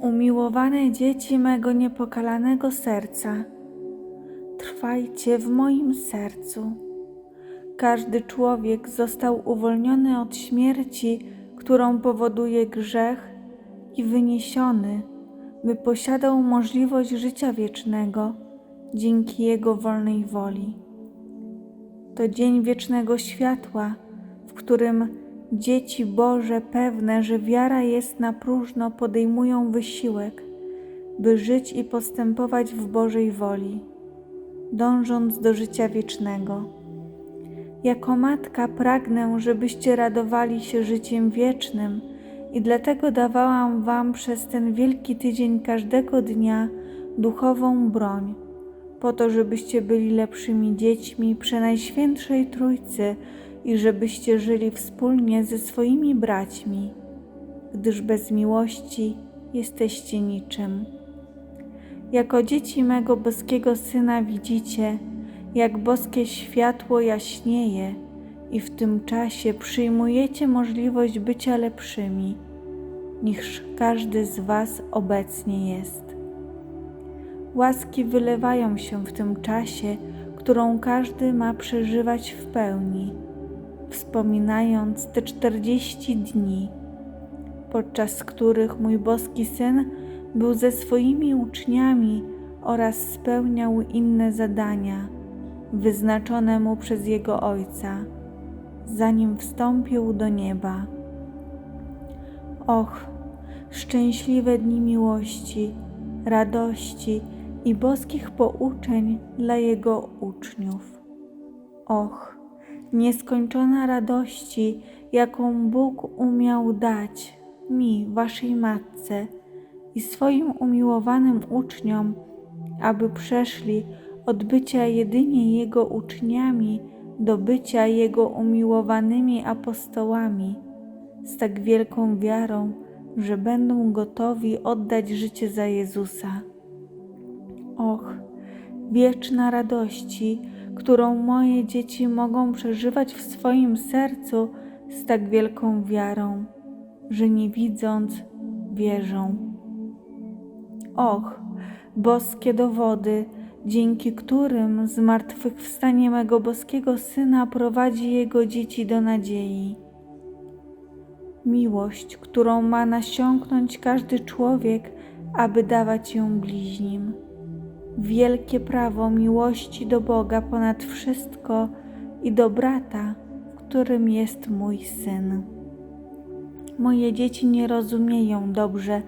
Umiłowane dzieci mego niepokalanego serca, trwajcie w moim sercu. Każdy człowiek został uwolniony od śmierci, którą powoduje grzech, i wyniesiony, by posiadał możliwość życia wiecznego dzięki Jego wolnej woli. To dzień wiecznego światła, w którym dzieci Boże pewne, że wiara jest na próżno, podejmują wysiłek, by żyć i postępować w Bożej woli, dążąc do życia wiecznego. Jako matka pragnę, żebyście radowali się życiem wiecznym i dlatego dawałam Wam przez ten wielki tydzień każdego dnia duchową broń, po to, żebyście byli lepszymi dziećmi Przenajświętszej Trójcy i żebyście żyli wspólnie ze swoimi braćmi, gdyż bez miłości jesteście niczym. Jako dzieci mego boskiego Syna widzicie, jak boskie światło jaśnieje i w tym czasie przyjmujecie możliwość bycia lepszymi, niż każdy z Was obecnie jest. Łaski wylewają się w tym czasie, którą każdy ma przeżywać w pełni, wspominając te czterdzieści dni, podczas których mój boski Syn był ze swoimi uczniami oraz spełniał inne zadania wyznaczone mu przez Jego Ojca, zanim wstąpił do nieba. Och, szczęśliwe dni miłości, radości i boskich pouczeń dla Jego uczniów. Och, nieskończona radości, jaką Bóg umiał dać mi, Waszej Matce i swoim umiłowanym uczniom, aby przeszli od bycia jedynie Jego uczniami do bycia Jego umiłowanymi apostołami z tak wielką wiarą, że będą gotowi oddać życie za Jezusa. Och, wieczna radości, którą moje dzieci mogą przeżywać w swoim sercu z tak wielką wiarą, że nie widząc, wierzą. Och, boskie dowody, dzięki którym zmartwychwstanie mego boskiego Syna prowadzi Jego dzieci do nadziei. Miłość, którą ma nasiąknąć każdy człowiek, aby dawać ją bliźnim. Wielkie prawo miłości do Boga ponad wszystko i do brata, którym jest mój Syn. Moje dzieci nie rozumieją dobrze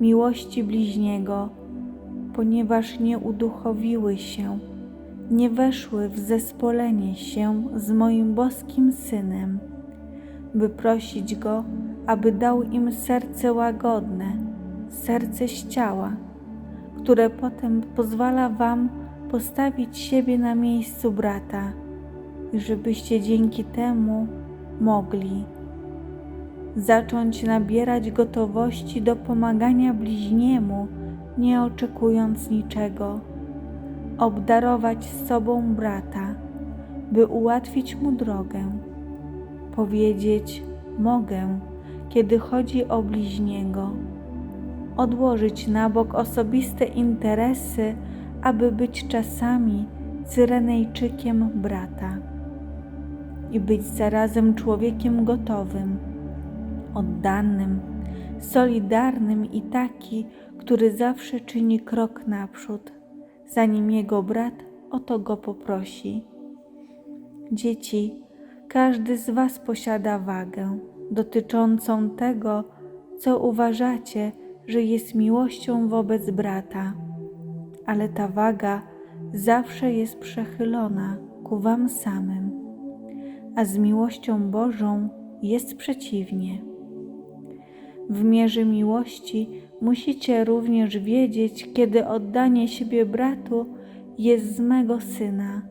miłości bliźniego, ponieważ nie uduchowiły się, nie weszły w zespolenie się z moim boskim Synem, by prosić Go, aby dał im serce łagodne, serce z ciała, które potem pozwala Wam postawić siebie na miejscu brata i żebyście dzięki temu mogli zacząć nabierać gotowości do pomagania bliźniemu, nie oczekując niczego, obdarować sobą brata, by ułatwić mu drogę, powiedzieć: Mogę, kiedy chodzi o bliźniego, odłożyć na bok osobiste interesy, aby być czasami Cyrenejczykiem brata i być zarazem człowiekiem gotowym, oddanym, solidarnym i taki, który zawsze czyni krok naprzód, zanim jego brat o to go poprosi. Dzieci, każdy z Was posiada wagę dotyczącą tego, co uważacie, że jest miłością wobec brata, ale ta waga zawsze jest przechylona ku Wam samym, a z miłością Bożą jest przeciwnie. W mierze miłości musicie również wiedzieć, kiedy oddanie siebie bratu jest z mego syna,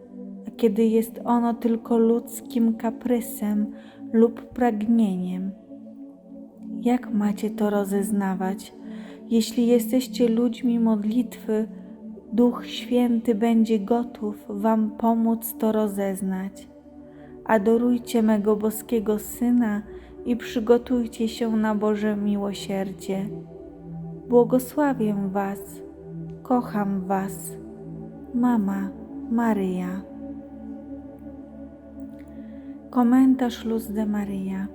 a kiedy jest ono tylko ludzkim kaprysem lub pragnieniem. Jak macie to rozeznawać? Jeśli jesteście ludźmi modlitwy, Duch Święty będzie gotów Wam pomóc to rozeznać. Adorujcie mego boskiego Syna i przygotujcie się na Boże miłosierdzie. błogosławię Was, kocham Was, Mama Maryja. Komentarz Luz de Maryja.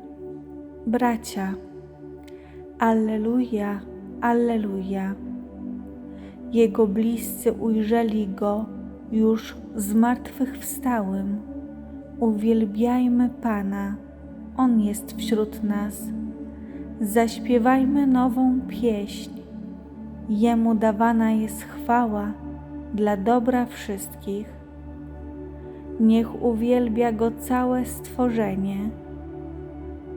Bracia, Alleluja, Alleluja. Jego bliscy ujrzeli Go już zmartwychwstałym. Uwielbiajmy Pana, On jest wśród nas. Zaśpiewajmy nową pieśń. Jemu dawana jest chwała dla dobra wszystkich. Niech uwielbia Go całe stworzenie.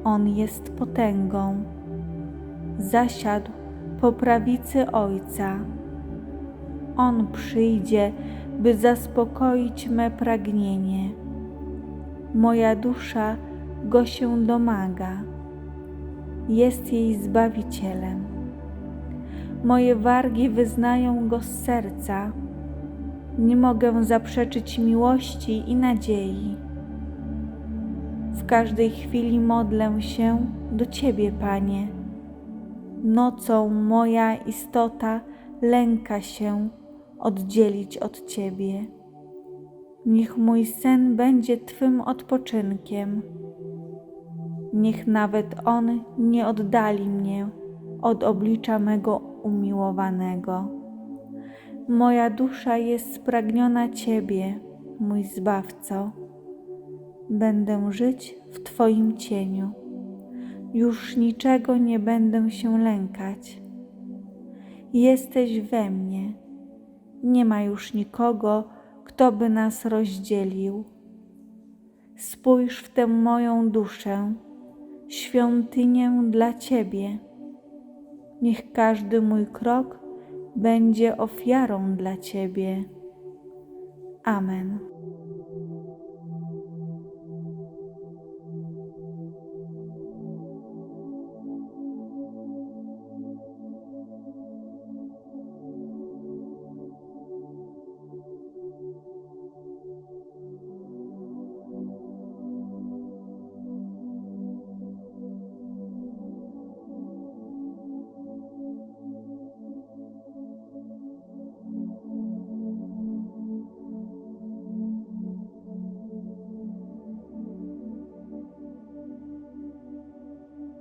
On jest potęgą. Zasiadł po prawicy Ojca. On przyjdzie, by zaspokoić me pragnienie. Moja dusza Go się domaga. Jest jej Zbawicielem. Moje wargi wyznają Go z serca. Nie mogę zaprzeczyć miłości i nadziei. W każdej chwili modlę się do Ciebie, Panie. Nocą moja istota lęka się oddzielić od Ciebie. Niech mój sen będzie Twym odpoczynkiem. Niech nawet on nie oddali mnie od oblicza mego umiłowanego. Moja dusza jest spragniona Ciebie, mój Zbawco. Będę żyć w Twoim cieniu. Już niczego nie będę się lękać. Jesteś we mnie. Nie ma już nikogo, kto by nas rozdzielił. Spójrz w tę moją duszę, świątynię dla Ciebie. Niech każdy mój krok będzie ofiarą dla Ciebie. Amen.